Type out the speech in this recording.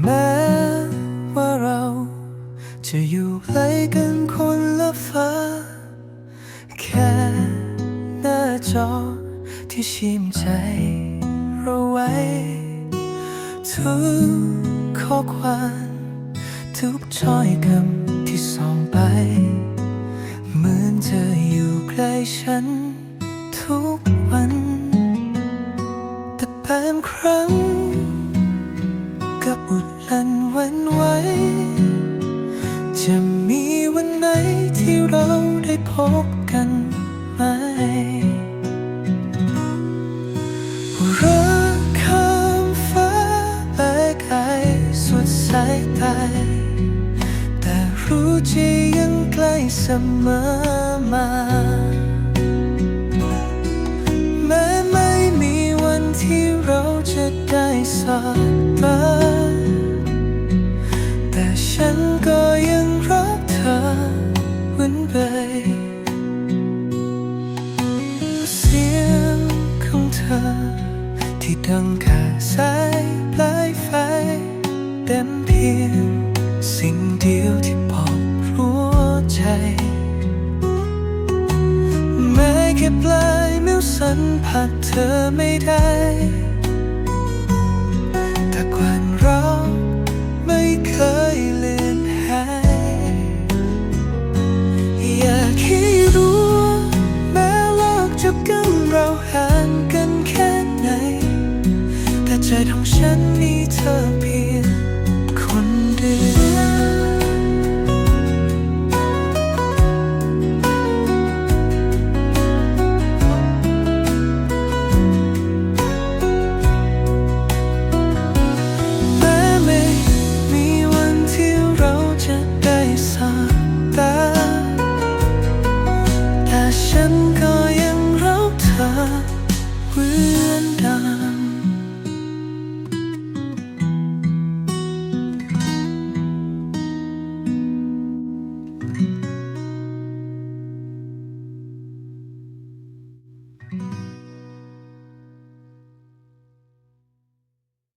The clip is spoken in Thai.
แม้ว่าเราจะอยู่ไกลกันคนละฟ้า แค่หน้าจอที่ชิมใจเราไว้ ทุกข้อความทุกช้อยคำที่ส่องไป เหมือนเธออยู่ใกล้ฉัน ทุกวัน แต่บางครั้ง ก็อุดลันวันไหวจะมีวันไหนที่เราได้พบกันไหมรักข้ามฟ้าไปไกลสุดสายตาแต่รู้จะยังใกล้เสมอมาแม้ไม่มีวันที่เราจะได้สบตา เหมือนเสียงของเธอ ที่ดังขาสายปลายไฟเต็มเพียงสิ่งเดียวที่บอกรู้ใจ แม้แค่ปลายนิ้วสัมผัสเธอไม่ได้ ใจของฉันมีเธอเพียง